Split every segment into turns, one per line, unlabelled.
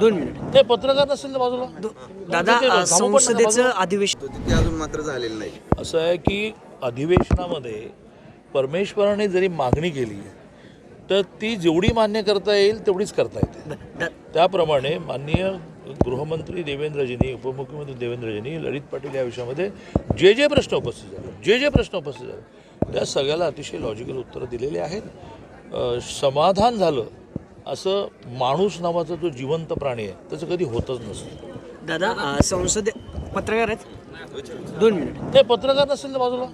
दोन मिनिट.
ते पत्रकार नसेल तर बाजूला.
दादा संसदेचं. अधिवेशन
अजून मात्र झालेलं नाही.
असं आहे की अधिवेशनामध्ये परमेश्वराने जरी मागणी केली तर ती जेवढी मान्य करता येईल तेवढीच करता येते. त्याप्रमाणे माननीय गृहमंत्री देवेंद्रजींनी उपमुख्यमंत्री देवेंद्रजींनी ललित पाटील या विषयामध्ये जे जे प्रश्न उपस्थित झाले जे जे प्रश्न उपस्थित झाले त्या सगळ्याला अतिशय लॉजिकल उत्तरं दिलेली आहेत. समाधान झालं असं माणूस नावाचा जो जिवंत प्राणी आहे त्याचं कधी होतच नसतं.
दादा संसदे पत्रकार आहेत? दोन मिनिट.
ते पत्रकार नसेल तर बाजूला?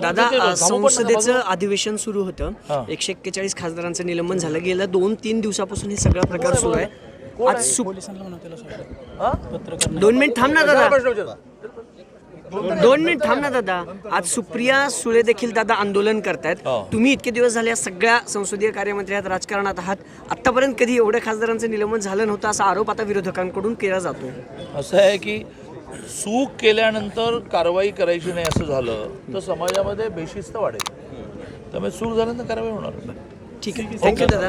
दादा
ते
अ,
थांबू पण नका
संसदेचं
बाजूला.
अधिवेशन सुरू होतं. एकशे एक्केचाळीस खासदारांचं निलंबन झालं. गेल्या दोन तीन दिवसापासून हे सगळा प्रकार सुरू आहे. आज सु-
हा?
दोन मिनिट थांब ना दादा.
प्रश्न.
दोन मिनिट थांब ना दादा. आज सुप्रिया सुळे देखील दादा आंदोलन करतायत.
हो.
तुम्ही इतके दिवस झाले या सगळ्या संसदीय कार्यमंत्री आहात राजकारणात आहात. आतापर्यंत कधी एवढ्या खासदारांचं निलंबन झालं नव्हतं असा आरोप आता विरोधकांकडून केला जातो.
असं आहे की चूक केल्यानंतर कारवाई करायची नाही असं झालं तर समाजामध्ये बेशिस्त वाढेल. त्यामुळे चूक झाल्यानंतर कारवाई होणार.
ठीक आहे. थँक्यू दादा.